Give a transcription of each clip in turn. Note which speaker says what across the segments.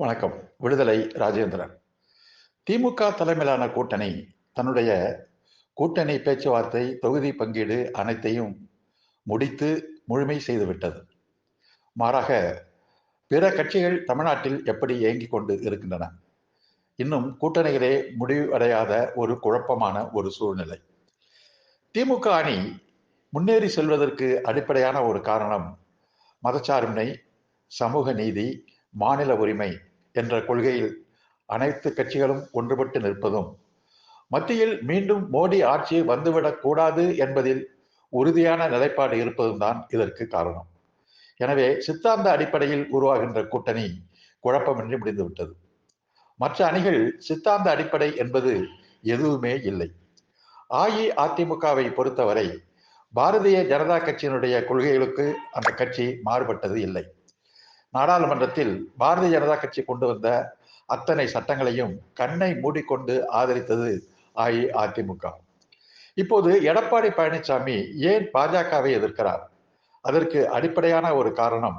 Speaker 1: வணக்கம். விடுதலை ராஜேந்திரன். திமுக தலைமையிலான கூட்டணி தன்னுடைய கூட்டணி பேச்சுவார்த்தை தொகுதி பங்கீடு அனைத்தையும் முடித்து முழுமை செய்துவிட்டது. மாறாக பிற கட்சிகள் தமிழ்நாட்டில் எப்படி இயங்கிக் கொண்டு இருக்கின்றன? இன்னும் கூட்டணிகளே முடிவடையாத ஒரு குழப்பமான ஒரு சூழ்நிலை. திமுக அணி முன்னேறி செல்வதற்கு அடிப்படையான ஒரு காரணம் மதச்சார்பினை சமூக நீதி மாநில உரிமை என்ற கொள்கையில் அனைத்து கட்சிகளும் ஒன்றுபட்டு நிற்பதும் மத்தியில் மீண்டும் மோடி ஆட்சி வந்துவிடக் கூடாது என்பதில் உறுதியான நிலைப்பாடு இருப்பதும் தான் இதற்கு காரணம். எனவே சித்தாந்த அடிப்படையில் உருவாகின்ற கூட்டணி குழப்பமின்றி முடிந்துவிட்டது. மற்ற அணிகள் சித்தாந்த அடிப்படை என்பது எதுவுமே இல்லை. அஇஅதிமுகவை பொறுத்தவரை பாரதிய ஜனதா கட்சியினுடைய கொள்கைகளுக்கு அந்த கட்சி மாறுபட்டது இல்லை. நாடாளுமன்றத்தில் பாரதிய ஜனதா கட்சி கொண்டு வந்த அத்தனை சட்டங்களையும் கண்ணை மூடிக்கொண்டு ஆதரித்தது அஇஅதிமுக. இப்போது எடப்பாடி பழனிசாமி ஏன் பாஜகவை எதிர்க்கிறார்? அதற்கு அடிப்படையான ஒரு காரணம்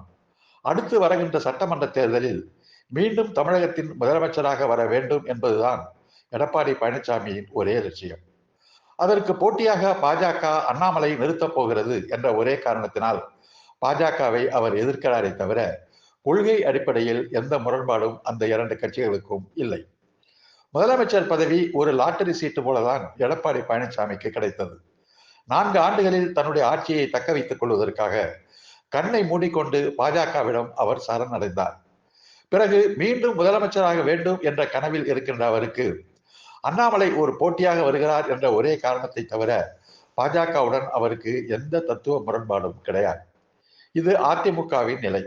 Speaker 1: அடுத்து வருகின்ற சட்டமன்ற தேர்தலில் மீண்டும் தமிழகத்தின் முதலமைச்சராக வர வேண்டும் என்பதுதான் எடப்பாடி பழனிசாமியின் ஒரே லட்சியம். அதற்கு போட்டியாக பாஜக அண்ணாமலை நிறுத்தப் போகிறது என்ற ஒரே காரணத்தினால் பாஜகவை அவர் எதிர்க்கிறாரே தவிர கொள்கை அடிப்படையில் எந்த முரண்பாடும் அந்த இரண்டு கட்சிகளுக்கும் இல்லை. முதலமைச்சர் பதவி ஒரு லாட்டரி சீட்டு போலதான் எடப்பாடி பழனிசாமிக்கு கிடைத்தது. நான்கு ஆண்டுகளில் தன்னுடைய ஆட்சியை தக்க வைத்துக் கொள்வதற்காக கண்ணை மூடிக்கொண்டு பாஜகவிடம் அவர் சரணடைந்தார் பிறகு மீண்டும் முதலமைச்சராக வேண்டும் என்ற கனவில் இருக்கின்ற அவருக்கு அண்ணாமலை ஒரு போட்டியாக வருகிறார் என்ற ஒரே காரணத்தை தவிர பாஜகவுடன் அவருக்கு எந்த தத்துவ முரண்பாடும் கிடையாது. இது அதிமுகவின் நிலை.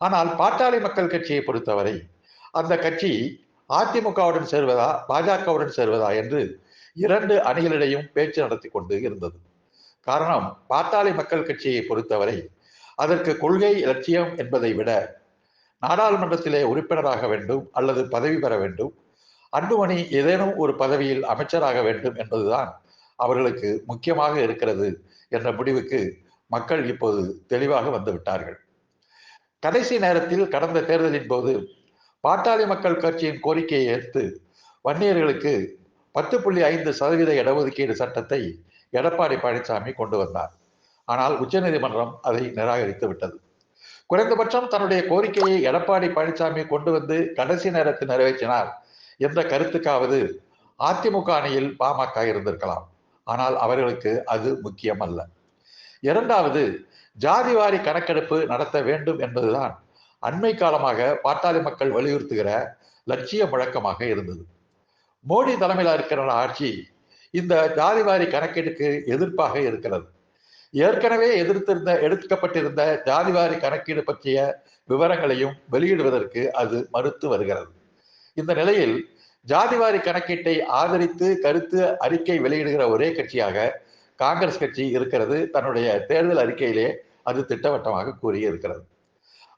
Speaker 1: ஆனால் பாட்டாளி மக்கள் கட்சியை பொறுத்தவரை அந்த கட்சி அதிமுகவுடன் சேர்வதா பாஜகவுடன் சேர்வதா என்று இரண்டு அணிகளிடையும் பேச்சு நடத்தி கொண்டு இருந்தது. காரணம் பாட்டாளி மக்கள் கட்சியை பொறுத்தவரை அதற்கு கொள்கை லட்சியம் என்பதை விட நாடாளுமன்றத்திலே உறுப்பினராக வேண்டும் அல்லது பதவி பெற வேண்டும் அன்புமணி ஏதேனும் ஒரு பதவியில் அமைச்சராக வேண்டும் என்பதுதான் அவர்களுக்கு முக்கியமாக இருக்கிறது என்ற முடிவுக்கு மக்கள் இப்போது தெளிவாக வந்துவிட்டார்கள் கடைசி நேரத்தில் கடந்த தேர்தலின் போது பாட்டாளி மக்கள் கட்சியின் கோரிக்கையை ஏற்று வன்னியர்களுக்கு பத்து புள்ளி ஐந்து சதவீத இடஒதுக்கீடு சட்டத்தை எடப்பாடி பழனிசாமி கொண்டு வந்தார். ஆனால் உச்சநீதிமன்றம் அதை நிராகரித்து விட்டது. குறைந்தபட்சம் தன்னுடைய கோரிக்கையை எடப்பாடி பழனிசாமி கொண்டு வந்து கடைசி நேரத்தில் நிறைவேற்றினார் என்ற கருத்துக்காவது அதிமுக அணியில் பாமக இருந்திருக்கலாம். ஆனால் அவர்களுக்கு அது முக்கியம் அல்ல இரண்டாவது ஜாதிவாரி கணக்கெடுப்பு நடத்த வேண்டும் என்பதுதான் அண்மை காலமாக பாட்டாளி மக்கள் வலியுறுத்துகிற லட்சிய முழக்கமாக இருந்தது. மோடி தலைமையில் இருக்கிற ஆட்சி இந்த ஜாதிவாரி கணக்கெடுக்கு எதிர்ப்பாக இருக்கிறது. ஏற்கனவே எதிர்த்திருந்த எடுக்கப்பட்டிருந்த ஜாதிவாரி கணக்கீடு பற்றிய விவரங்களையும் வெளியிடுவதற்கு அது மறுத்து வருகிறது. இந்த நிலையில் ஜாதிவாரி கணக்கீட்டை ஆதரித்து கருத்து அறிக்கை வெளியிடுகிற ஒரே கட்சியாக காங்கிரஸ் கட்சி இருக்கிறது தன்னுடைய தேர்தல் அறிக்கையிலே அது திட்டவட்டமாக கூறியிருக்கிறது.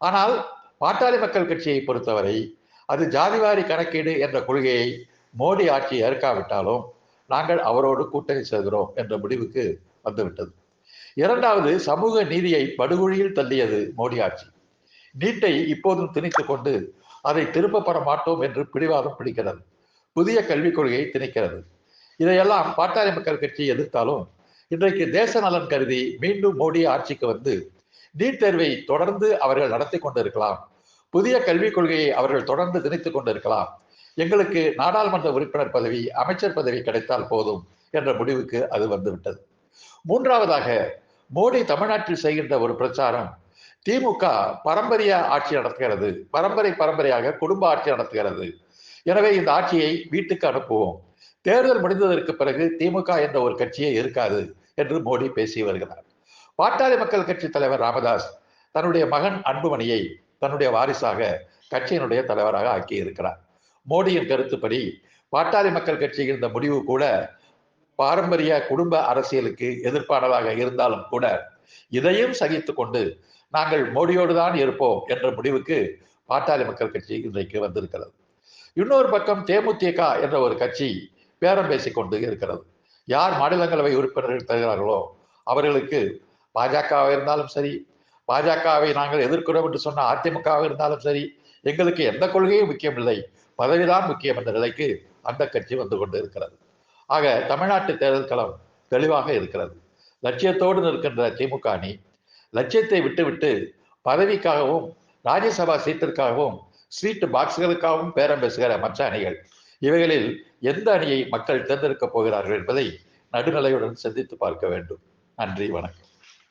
Speaker 1: ஆனால் பாட்டாளி மக்கள் கட்சியை பொறுத்தவரை அது ஜாதிவாரி கணக்கீடு என்ற கொள்கையை மோடி ஆட்சி ஏற்காவிட்டாலும் நாங்கள் அவரோடு கூட்டணி சேர்கிறோம் என்ற முடிவுக்கு வந்துவிட்டது. இரண்டாவது சமூக நீதியை படுகொழியில் தள்ளியது மோடி ஆட்சி. நீட்டை இப்போதும் திணித்து கொண்டு அதை திரும்ப பெற மாட்டோம் என்று பிடிவாதம் பிடிக்கிறது. புதிய கல்விக் கொள்கையை திணிக்கிறது. இதையெல்லாம் பாட்டாளி மக்கள் கட்சி எதிர்த்தாலும் இன்றைக்கு தேச நலன் கருதி மீண்டும் மோடி ஆட்சிக்கு வந்து நீட் தேர்வை தொடர்ந்து அவர்கள் நடத்தி கொண்டிருக்கலாம். புதிய கல்விக் கொள்கையை அவர்கள் தொடர்ந்து திணித்துக் கொண்டிருக்கலாம். எங்களுக்கு நாடாளுமன்ற உறுப்பினர் பதவி அமைச்சர் பதவி கிடைத்தால் போதும் என்ற முடிவுக்கு அது வந்துவிட்டது. மூன்றாவதாக மோடி தமிழ்நாட்டில் செய்கின்ற ஒரு பிரச்சாரம் திமுக பரம்பரைய ஆட்சி நடத்துகிறது. பரம்பரை பரம்பரையாக குடும்ப ஆட்சி நடத்துகிறது. எனவே இந்த ஆட்சியை வீட்டுக்கு அனுப்புவோம். தேர்தல் முடிந்ததற்கு பிறகு திமுக என்ற ஒரு கட்சியே இருக்காது. என்று மோடி பேசி வருகிறார். பாட்டாளி மக்கள் கட்சி தலைவர் ராமதாஸ் தன்னுடைய மகன் அன்புமணியை தன்னுடைய வாரிசாக கட்சியினுடைய தலைவராக ஆக்கி இருக்கிறார் மோடியின் கருத்துப்படி பாட்டாளி மக்கள் கட்சியின் இந்த முடிவு கூட பாரம்பரிய குடும்ப அரசியலுக்கு எதிர்ப்பானதாக இருந்தாலும் கூட இதையும் சகித்து கொண்டு நாங்கள் மோடியோடு தான் இருப்போம் என்ற முடிவுக்கு பாட்டாளி மக்கள் கட்சி இன்றைக்கு வந்திருக்கிறது. இன்னொரு பக்கம் தேமுதிக என்ற ஒரு கட்சி பேரம் பேசிக் கொண்டு இருக்கிறது. யார் மாநிலங்களவை உறுப்பினர்கள் தருகிறார்களோ அவர்களுக்கு பாஜகவாக இருந்தாலும் சரி பாஜகவை நாங்கள் எதிர்க்கிறோம் என்று சொன்ன அதிமுகவாக இருந்தாலும் சரி எங்களுக்கு எந்த கொள்கையும் முக்கியமில்லை. பதவிதான் முக்கியம் என்ற நிலைக்கு அந்த கட்சி வந்து கொண்டு இருக்கிறது ஆக தமிழ்நாட்டு தேர்தல் களம் தெளிவாக இருக்கிறது. லட்சியத்தோடு நிற்கின்ற திமுக அணி லட்சியத்தை விட்டுவிட்டு பதவிக்காகவும் ராஜ்யசபா சீட்டிற்காகவும் சீட்டு பாக்ஸ்களுக்காகவும் பேரம் பேசுகிற மற்ற அணிகள் இவைகளில் எந்த அணியை மக்கள் தேர்ந்தெடுக்கப் போகிறார்கள் என்பதை நடுநிலையுடன் சிந்தித்து பார்க்க வேண்டும். நன்றி வணக்கம்.